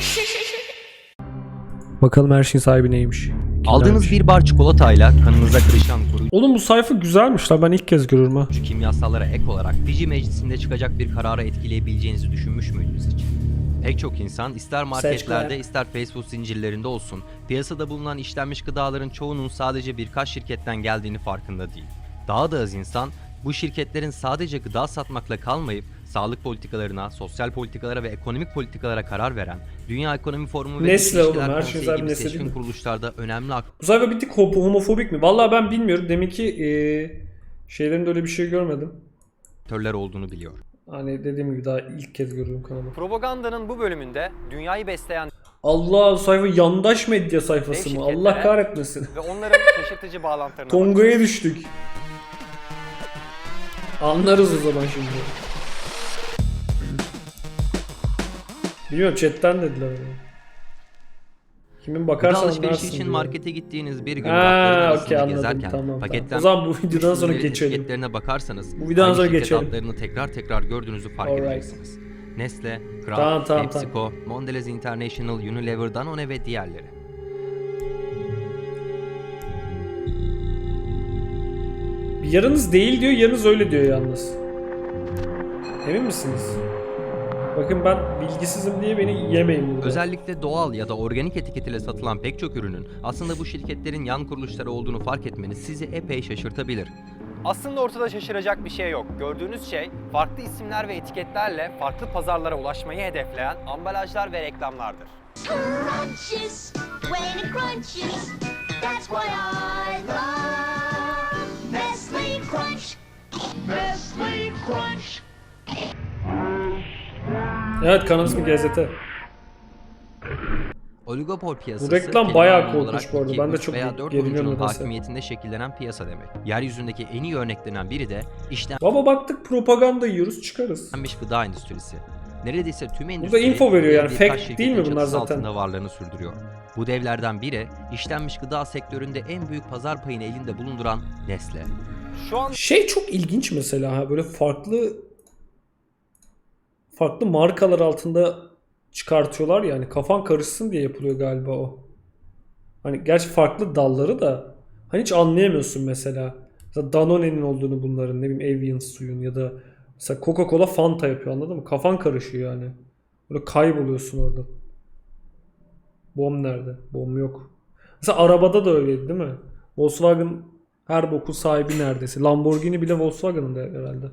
Bakalım her şeyin sahibi neymiş. Aldığınız Kimlermiş? bir bar çikolatayla kanınıza karışan koruyucu Oğlum bu sayfa güzelmiş la ben ilk kez görüyorum ha. kimyasallara ek olarak Fiji meclisinde çıkacak bir karara etkileyebileceğinizi düşünmüş müydünüz hiç? Pek çok insan ister marketlerde ister fast food zincirlerinde olsun piyasada bulunan işlenmiş gıdaların çoğunun sadece birkaç şirketten geldiğini farkında değil. Daha da az insan bu şirketlerin sadece gıda satmakla kalmayıp sağlık politikalarına, sosyal politikalara ve ekonomik politikalara karar veren Dünya Ekonomi Forumu ve Nesle oğlum, her şey Konseyi zaten gibi nesle seçkin değil mi? kuruluşlarda önemli Bu sayfa bir tık hop- homofobik mi? Vallahi ben bilmiyorum. Demek ki eee şeylerinde öyle bir şey görmedim. aktörler olduğunu biliyor. Hani dediğim gibi daha ilk kez görüyorum kanalı. Propagandanın bu bölümünde dünyayı besleyen Allah sayfa yandaş medya sayfası mı? Allah kahretmesin. ve onların şaşırtıcı bağlantılarına Tonga'ya düştük. Anlarız o zaman şimdi. Bilmiyorum chatten dediler. Kimin Gıda bakarsan alışverişi anlarsın için diyor. markete gittiğiniz bir gün Ha, rafların arasında anladım. gezerken Tamam, tamam. paketlenmiş O zaman bu videodan sonra ürünlerin geçelim. etiketlerine bakarsanız Bu videodan hangi sonra şirket geçelim. adlarını tekrar tekrar gördüğünüzü fark Alright. edeceksiniz. Nestle, Kraft, Tamam, tamam, PepsiCo, Mondelez International, Unilever, Danone ve diğerleri. Yarınız değil diyor, yarınız öyle diyor yalnız. Emin misiniz? Bakın ben bilgisizim diye beni yemeyin burada. Özellikle doğal ya da organik etiketiyle satılan pek çok ürünün aslında bu şirketlerin yan kuruluşları olduğunu fark etmeniz sizi epey şaşırtabilir. Aslında ortada şaşıracak bir şey yok. Gördüğünüz şey farklı isimler ve etiketlerle farklı pazarlara ulaşmayı hedefleyen ambalajlar ve reklamlardır. crunches when it crunches. That's why I Evet kanal ismi GZT. Oligopol piyasası Bu reklam kelime bayağı anlamı korkunç olarak bu arada. iki, Ben de üç çok veya dört geriliyorum oyuncunun nedense. hakimiyetinde şekillenen piyasa demek. Yeryüzündeki en iyi örneklenen biri de işlenmiş Baba baktık propaganda yiyoruz çıkarız. gıda endüstrisi. Neredeyse tüm Burada endüstri info veriyor yani. birkaç şirketin değil mi bunlar çatısı zaten? altında varlığını sürdürüyor. Bu devlerden biri işlenmiş gıda sektöründe en büyük pazar payını elinde bulunduran Nestle. Şu an Şey çok ilginç mesela ha böyle farklı farklı markalar altında çıkartıyorlar yani kafan karışsın diye yapılıyor galiba o. Hani gerçi farklı dalları da hani hiç anlayamıyorsun mesela. Mesela Danone'nin olduğunu bunların ne bileyim Evian suyun ya da mesela Coca-Cola Fanta yapıyor anladın mı? Kafan karışıyor yani. Böyle kayboluyorsun orada. Bom nerede? Bom yok. Mesela arabada da öyleydi değil mi? Volkswagen her boku sahibi neredeyse. Lamborghini bile Volkswagen'ın da herhalde.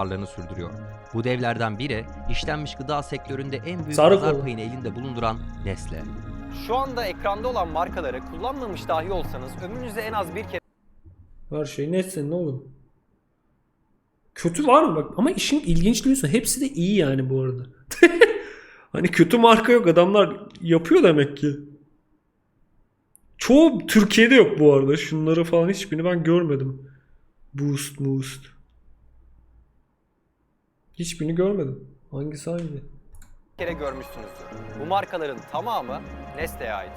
Varlığını sürdürüyor. Bu devlerden biri işlenmiş gıda sektöründe en büyük Sarı pazar payını elinde bulunduran Nestle. şu anda ekranda olan markaları kullanmamış dahi olsanız ömrünüzde en az bir kere Her şey neyse ne oğlum. Kötü var mı bak ama işin ilginçliği şu, hepsi de iyi yani bu arada. hani kötü marka yok adamlar yapıyor demek ki. Çoğu Türkiye'de yok bu arada. Şunları falan hiçbirini ben görmedim. Boost, boost. Hiçbirini görmedim. Hangisi hangi? kere görmüşsünüzdür. Bu markaların tamamı Nestle'ye ait.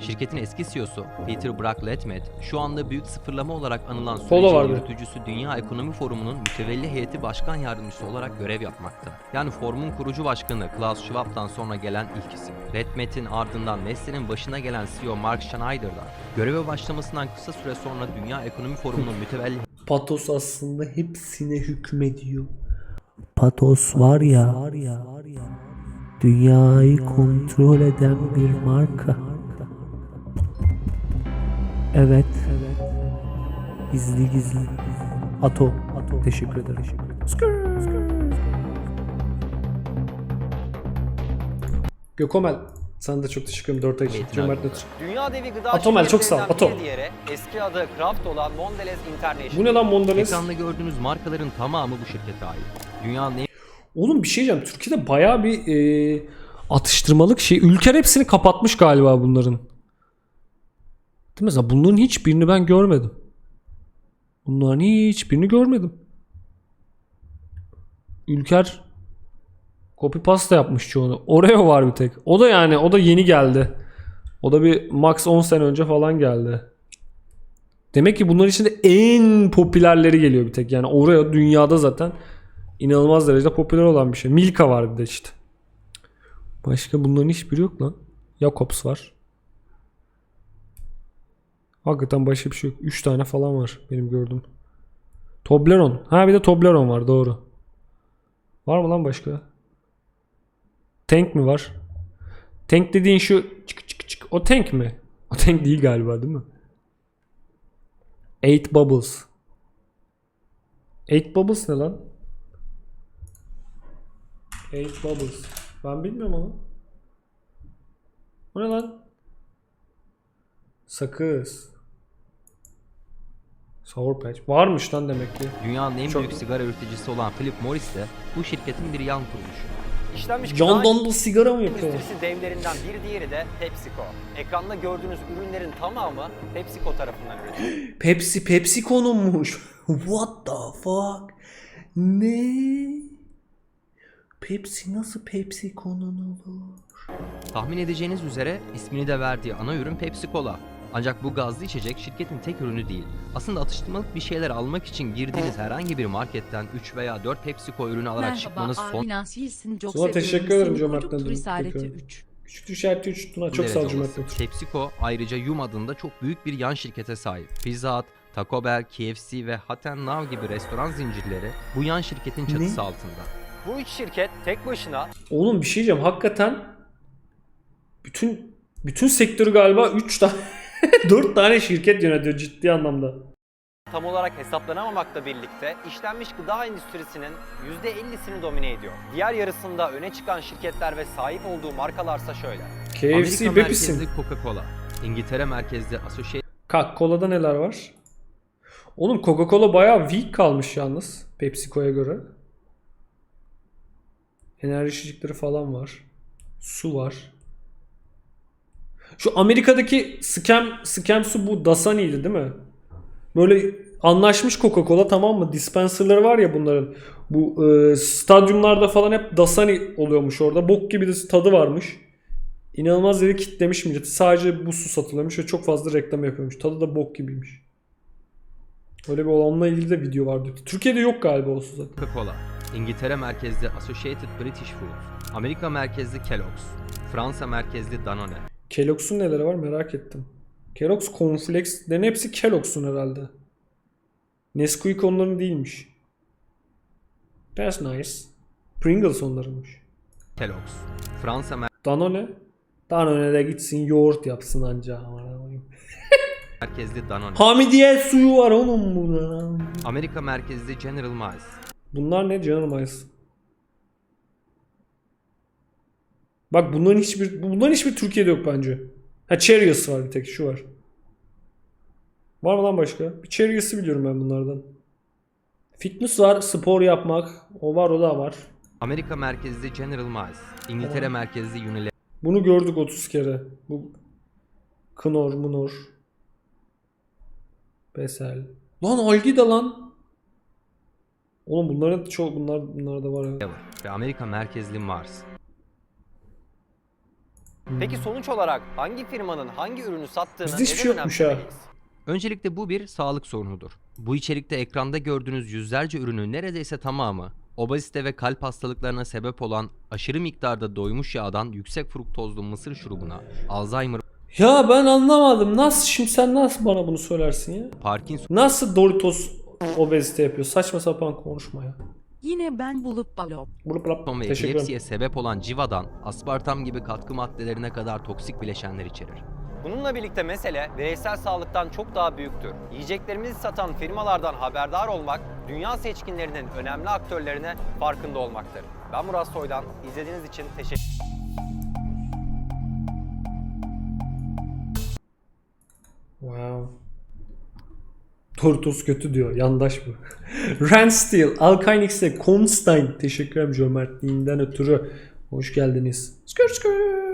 Şirketin eski CEO'su Peter Brack-Letmet şu anda büyük sıfırlama olarak anılan Polo sürecin vardı. yürütücüsü Dünya Ekonomi Forumu'nun mütevelli heyeti başkan yardımcısı olarak görev yapmakta. Yani forumun kurucu başkanı Klaus Schwab'dan sonra gelen ilk isim. Letmet'in ardından Nestle'nin başına gelen CEO Mark Schneider da göreve başlamasından kısa süre sonra Dünya Ekonomi Forumu'nun mütevelli Patos aslında hepsine hükmediyor. Patos var ya, dünyayı kontrol eden bir marka. Evet, gizli gizli. Ato, teşekkür ederim. Gökomel. Sana da çok teşekkür ederim. 4 ay için. Metin Cömert abi. Ötür. Dünya devi gıda Atomel, çok sağ ol, Atom. diğeri eski adı Kraft olan Mondelez International. Bu ne lan Mondelez? Ekranda gördüğünüz markaların tamamı bu şirkete ait. Dünyanın en Oğlum bir şey diyeceğim. Türkiye'de bayağı bir e, atıştırmalık şey. Ülker hepsini kapatmış galiba bunların. Değil mi? Mesela bunların hiçbirini ben görmedim. Bunların hiçbirini görmedim. Ülker copy pasta yapmış çoğunu. Oreo var bir tek. O da yani o da yeni geldi. O da bir max 10 sene önce falan geldi. Demek ki bunların içinde en popülerleri geliyor bir tek. Yani Oreo dünyada zaten inanılmaz derecede popüler olan bir şey. Milka var bir de işte. Başka bunların hiçbiri yok lan. Jacobs var. Hakikaten başka bir şey yok. 3 tane falan var benim gördüğüm. Toblerone. Ha bir de Toblerone var doğru. Var mı lan başka? Tank mi var? Tank dediğin şu çık çık çık. O tank mi? O tank değil galiba değil mi? Eight Bubbles. Eight Bubbles ne lan? Eight Bubbles. Ben bilmiyorum ama. O ne lan? Sakız. Sour Patch. Varmış lan demek ki. Dünyanın en Çok- büyük sigara üreticisi olan Philip Morris de bu şirketin bir yan kuruluşu. İşlenmiş John Donald sigara mı yapıyor? endüstrisi devlerinden bir diğeri de PepsiCo. Ekranda gördüğünüz ürünlerin tamamı PepsiCo tarafından üretiliyor. Pepsi PepsiCo'nunmuş. What the fuck? Ne? Pepsi nasıl PepsiCo'nun olur? Tahmin edeceğiniz üzere ismini de verdiği ana ürün Pepsi Cola. Ancak bu gazlı içecek şirketin tek ürünü değil. Aslında atıştırmalık bir şeyler almak için girdiğiniz herhangi bir marketten 3 veya 4 PepsiCo ürünü alarak Merhaba çıkmanız son abi nasılsın? Çok Sana seviyorum teşekkür ederim. 3. Küçük işareti 3 Tuna. Çok derece sağ ol Bey. PepsiCo ayrıca Yum adında çok büyük bir yan şirkete sahip. Pizza Hut, Taco Bell, KFC ve Hot and Now gibi restoran zincirleri bu yan şirketin çatısı altında. Bu üç şirket tek başına Oğlum bir şey diyeceğim. Hakikaten bütün bütün sektörü galiba 3 tane 4 tane şirket yönetiyor ciddi anlamda. tam olarak hesaplanamamakla birlikte işlenmiş gıda endüstrisinin %50'sini domine ediyor. Diğer yarısında öne çıkan şirketler ve sahip olduğu markalarsa şöyle. KFC, Amerika merkezli Coca-Cola, İngiltere merkezli Associated Coca-Cola'da neler var? Oğlum Coca-Cola bayağı weak kalmış yalnız PepsiCo'ya göre. Enerji içecekleri falan var. Su var. Şu Amerika'daki scam scam su bu Dasani'ydi değil mi? Böyle anlaşmış Coca-Cola tamam mı? Dispenserları var ya bunların. Bu e, stadyumlarda falan hep Dasani oluyormuş orada. Bok gibi de tadı varmış. İnanılmaz dedi kitlemiş milleti. Sadece bu su satılıyormuş ve çok fazla reklam yapıyormuş. Tadı da bok gibiymiş. Öyle bir onunla ilgili de video vardı. Türkiye'de yok galiba o su zaten. Coca-Cola, İngiltere merkezli Associated British Foods, Amerika merkezli Kellogg's, Fransa merkezli Danone, Kellogg's'un neleri var merak ettim. Kellogg's Cornflakes'lerin hepsi Kellogg's'un herhalde. Nesquik onların değilmiş. That's nice. Pringles onlarınmış. Kellogg's, Fransa Danone? Danone'de gitsin yoğurt yapsın anca. Merkezli Danone, Hamidiye suyu var oğlum burada. Amerika merkezli General Mills, Bunlar ne General Mills? Bak bunların hiçbir bunların hiçbir Türkiye'de yok bence. Ha Cheerios var bir tek şu var. Var mı lan başka? Bir Cheerios'ı biliyorum ben bunlardan. Fitness var, spor yapmak. O var, o da var. Amerika merkezli General Mills, İngiltere Tamam. merkezli Unilever, Bunu gördük 30 kere. Bu Knorr, Munor. Besel. Lan Algida lan. Oğlum bunların çok bunlar bunlar da var ya. ve Amerika merkezli Mars. Peki sonuç olarak hangi firmanın hangi ürünü sattığını Bizde hiçbir şey yokmuş ha. Öncelikle bu bir sağlık sorunudur. Bu içerikte ekranda gördüğünüz yüzlerce ürünün neredeyse tamamı obezite ve kalp hastalıklarına sebep olan aşırı miktarda doymuş yağdan yüksek fruktozlu mısır şurubuna, Alzheimer, Ya ben anlamadım. Nasıl şimdi sen nasıl bana bunu söylersin ya? Parkinson Nasıl Doritos obezite yapıyor? Saçma sapan konuşma ya. Yine ben bulup balop. Bulup bulup. ve ederim. epilepsiye sebep olan civadan aspartam gibi katkı maddelerine kadar toksik bileşenler içerir. Bununla birlikte mesele bireysel sağlıktan çok daha büyüktür. Yiyeceklerimizi satan firmalardan haberdar olmak, dünya seçkinlerinin önemli aktörlerine farkında olmaktır. Ben Murat Soydan, izlediğiniz için teşekkür Wow. Doritos kötü diyor. Yandaş bu. Rand Steel, Alkynix'e Constein. Teşekkür ederim cömertliğinden ötürü. Hoş geldiniz. Skür skür.